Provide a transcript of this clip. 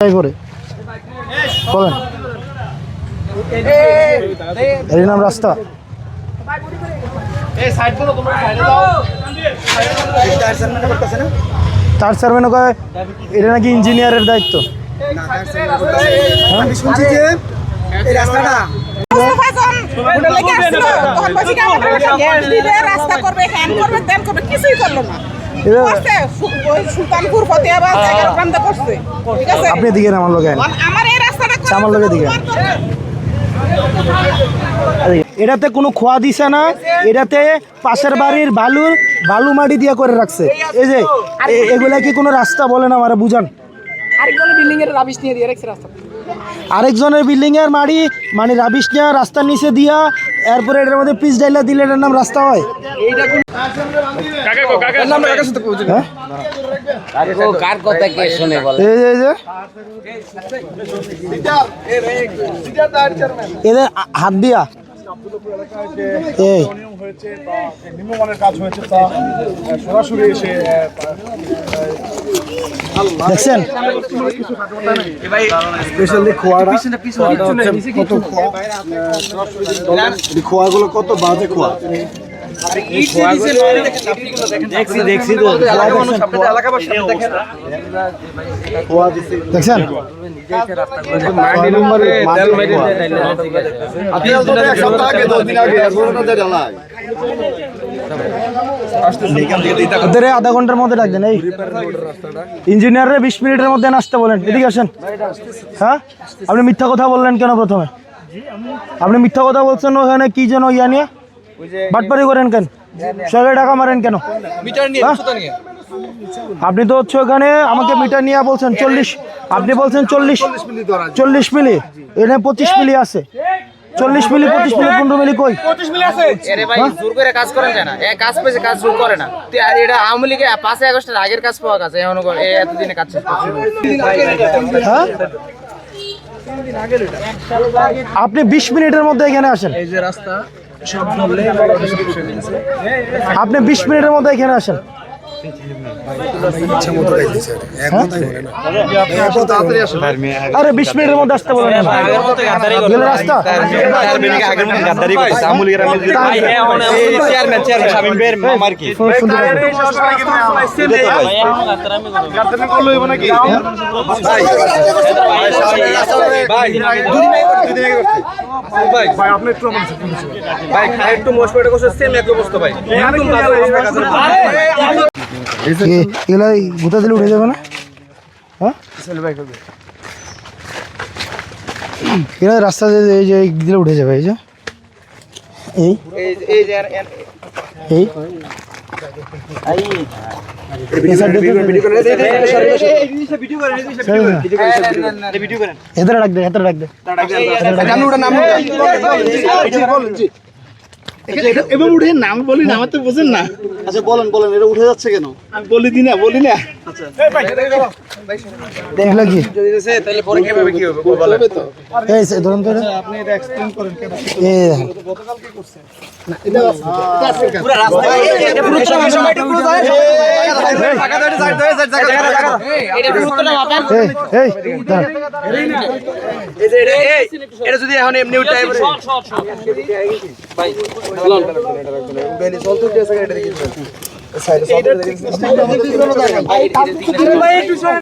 যাই করে। বলেন। এর নাম রাস্তা। চার চেয়ারম্যান কয় এটা নাকি ইঞ্জিনিয়ারের দায়িত্ব। আমি শুনছি যে এই রাস্তাটা মোস্তফা যখন হোটেলে গেছিল, তখন বলছি কি আমাদের একটা গ্যাস দিবে, রাস্তা করবে, হ্যান করবে, করবে, কিছুই করল না। সুলতানপুর ফতেহাবাদ করছে। ঠিক আছে? আপনি দিকে আমার লোক আমার এই রাস্তাটা আমার লগে দিকে। এটাতে কোনো খোয়া দিছে না এটাতে পাশের বাড়ির বালুর বালু মাটি দিয়ে করে রাখছে। এই যে এগুলা কি কোনো রাস্তা বলে না আমার বুঝান। আরেকজনের বিল্ডিং এর রাবিশ নিয়ে দিয়ে রাখছে রাস্তা। আরেকজনের বিল্ডিং এর মাড়ি মানে রাবিশ নেওয়া রাস্তার নিচে দিয়া এরপরে এটার মধ্যে পিস ডাইলা দিলে এটার নাম রাস্তা হয়। হ্যাঁ? কার কথা কে শুনে বলে? এই যে- এদের হাত দিয়া। এই। নিম্নমানের কাজ হয়েছে তা সরাসরি এসে দেখছেন? স্পেশালি খোয়াটা কত খোয়া? খোয়াগুলো কত বাজে খোয়া? দেখছি দেখছি তো। খোয়া দিছে দেখছেন এক সপ্তাহ আগে, দশ দিন আগে, এখনও তো জ্বালায়। ওদের আধা ঘণ্টার মধ্যে ডাকবেন এই। ইঞ্জিনিয়ারের বিশ মিনিটের মধ্যে আসতে বলেন এদিকে আসেন। হ্যাঁ? আপনি মিথ্যা কথা বললেন কেন প্রথমে? আপনি মিথ্যা কথা বলছেন ওখানে কি যেন ইয়া নিয়ে? বাটপারি করেন কেন? সবাই টাকা মারেন কেন? হ্যাঁ? আপনি তো হচ্ছে ওখানে আমাকে মিটার নিয়ে বলছেন চল্লিশ। আপনি বলছেন চল্লিশ। চল্লিশ মিলি? এখানে পঁচিশ মিলি আছে। চল্লিশ মিলি পঁচিশ মিলি পনেরো মিলি কই? পঁচিশ মিলি আছে। আরে ভাই জোর করে কাজ করেন যায় না এ কাজ পেয়েছে কাজ জোর করে না। তো আর এটা আওয়ামী লীগে পাঁচই আগস্টের আগের কাজ পাওয়া গেছে এমন এতদিনে কাজ শেষ করছে। হ্যাঁ? আপনি বিশ মিনিটের মধ্যে এখানে আসেন। এই যে রাস্তা আপনি বিশ মিনিটের মধ্যে এখানে আসেন। আরে বিশ মিনিটের মধ্যে আসতে বলেন রাস্তা শোন- শুনতে পাচ্ছেন? ভাই আপনি একটু আমার সাথে এ- এগুলা এই গোটা দিলে উঠে যাবে না হ্যাঁ এগুলা রাস্তা এই যে দিলে উঠে যাবে এই যে এই এই এদের ডাক দে এদের ডাক দে এবার উঠে নাম বলি না আমার তো বোঝেন না আচ্ছা বলেন বলেন এটা উঠে যাচ্ছে কেন আমি বলি দিনা বলি না এগুলা কি তাহলে পরে কীভাবে কি হবে বলবে তো এই ধরুন তো এটা। আপনি এটা এক্সপ্লেইন করেন কেন এই দেখেন। এটা গুরুত্ব না মাপেন এই এই দাঁড়ান। এটা যদি এখন এমনি ভাই